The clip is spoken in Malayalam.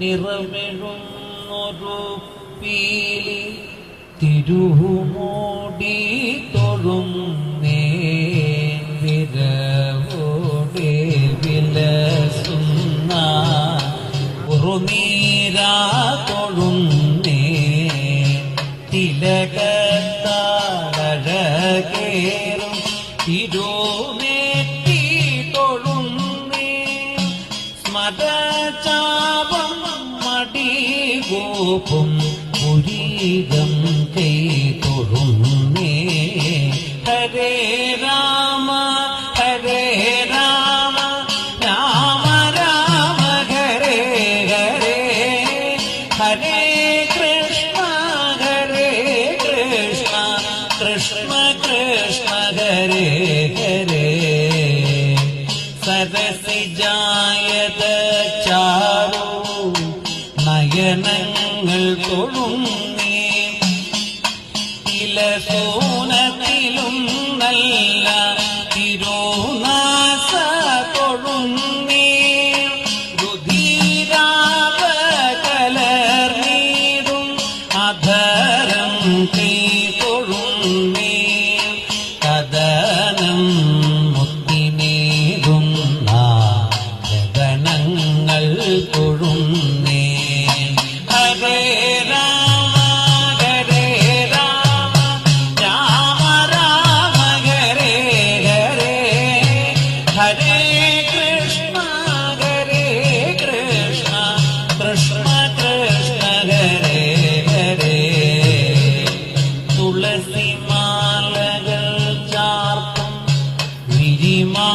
നിറമെഴുന്നൊരു പീലി തിരുമോടി തൊഴും വിരവോടെ വിലസുന്ന തൊഴുന്നേ സ്മരചാപം മടികൂപ്പും പുരീകം ചെയ്തൊഴുന്നേ ഹരേ രാമ ഹരേ രാമ രാമ രാമ ഹരേ ഹരേ ഹരേ കൃഷ്ണ ഹരേ കൃഷ്ണ കൃഷ്ണ കൃഷ്ണ ഹരേ ഹരേ തൊഴുന്നേ. ഇലസൂനത്തിലും നല്ല തിരുനാസ തൊഴുന്നേ. രുധീരാവ കലർന്നീടും അധരം തീ തുളസിമാലകൾ ചാർത്തും വിരിമാ